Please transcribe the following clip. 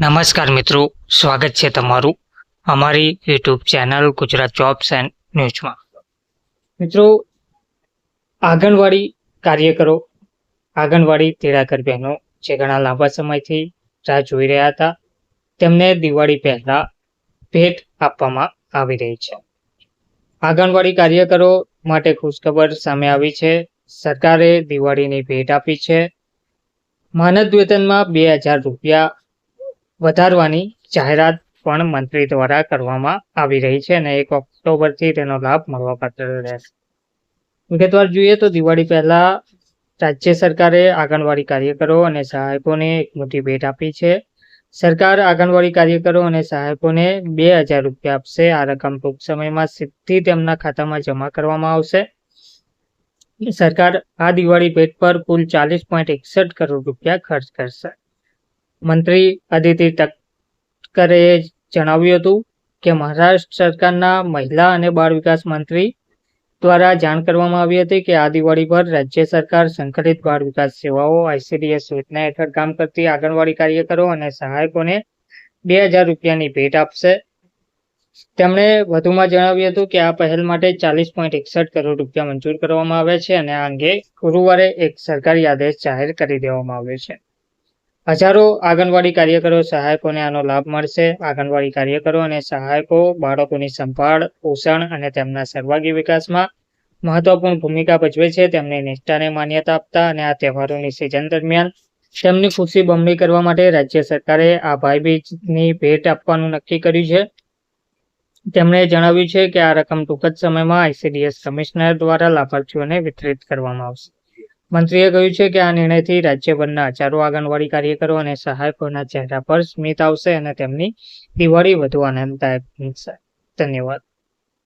નમસ્કાર મિત્રો, સ્વાગત છે તમારું અમારી YouTube channel Gujarat jobs and ન્યૂઝમાં. મિત્રો, આંગણવાડી કાર્યકરો, આંગણવાડી તેડાગર બહેનો જે ઘણા લાંબા સમયથી રાહ જોઈ રહ્યા હતા, તેમને દિવાળી પહેલાં ભેટ આપવામાં આવી રહી છે. આંગણવાડી કાર્યકરો માટે ખુશખબર સામે આવી છે. સરકારે દિવાળીની ભેટ આપી છે. માનદ વેતનમાં બે હજાર રૂપિયા વધારવાની જાહેરાત પણ મંત્રી દ્વારા કરવામાં આવી રહી છે અને એક ઓક્ટોબરથી તેનો લાભ મળવાપાત્ર રહેશે વિગતવાર જોઈએ તો દિવાળી પહેલા રાજ્ય સરકારે આંગણવાડી કાર્યકરો અને સહાયકોને એક મોટી ભેટ આપી છે. સરકાર આંગણવાડી કાર્યકરો અને સહાયકોને બે હજાર રૂપિયા આપશે. આ રકમ ટૂંક સમયમાં સીધી તેમના ખાતામાં જમા કરવામાં આવશે. સરકાર આ દિવાળી ભેટ પર કુલ ચાલીસ પોઈન્ટ એકસઠ કરોડ રૂપિયા ખર્ચ કરશે. મંત્રી અદિતિ તટકરે જણાવ્યું હતું કે મહારાષ્ટ્ર સરકારના મહિલા અને બાળ વિકાસ મંત્રી દ્વારા જાણ કરવામાં આવી હતી કે આ દિવાળી પર રાજ્ય સરકાર સંકલિત બાળ વિકાસ સેવાઓ આઈસીડીએસ યોજના હેઠળ કામ કરતી આંગણવાડી કાર્યકરો અને સહાયકોને બે હજાર રૂપિયાની ભેટ આપશે. તેમણે વધુમાં જણાવ્યું હતું કે આ પહેલ માટે ચાલીસ પોઈન્ટ એકસઠ કરોડ રૂપિયા મંજૂર કરવામાં આવ્યા છે અને આ અંગે ગુરુવારે એક સરકારી આદેશ જાહેર કરી દેવામાં આવ્યો છે. હજારો આંગણવાડી કાર્યકરો સહાયકોને આનો લાભ મળશે. આંગણવાડી કાર્યકરો અને સહાયકો, બાળકોની સંભાળ, પોષણ અને તેમના સર્વાંગી વિકાસમાં મહત્વપૂર્ણ ભૂમિકા ભજવે છે. તેમની નિષ્ઠાને માન્યતા આપતા અને આ તહેવારોની સિઝન દરમિયાન તેમની ખુશી બમણી કરવા માટે રાજ્ય સરકારે આ ભાઈબીજની ભેટ આપવાનું નક્કી કર્યું છે. તેમણે જણાવ્યું છે કે આ રકમ ટૂંક જ સમયમાં આઈસીડીએસ કમિશનર દ્વારા લાભાર્થીઓને વિતરિત કરવામાં આવશે. મંત્રીએ કહ્યું છે કે આ નિર્ણયથી રાજ્યભરના હજારો આંગણવાડી કાર્યકરો અને સહાયકોના ચહેરા પર સ્મિત આવશે અને તેમની દિવાળી વધુ આનંદદાયક બનશે. ધન્યવાદ.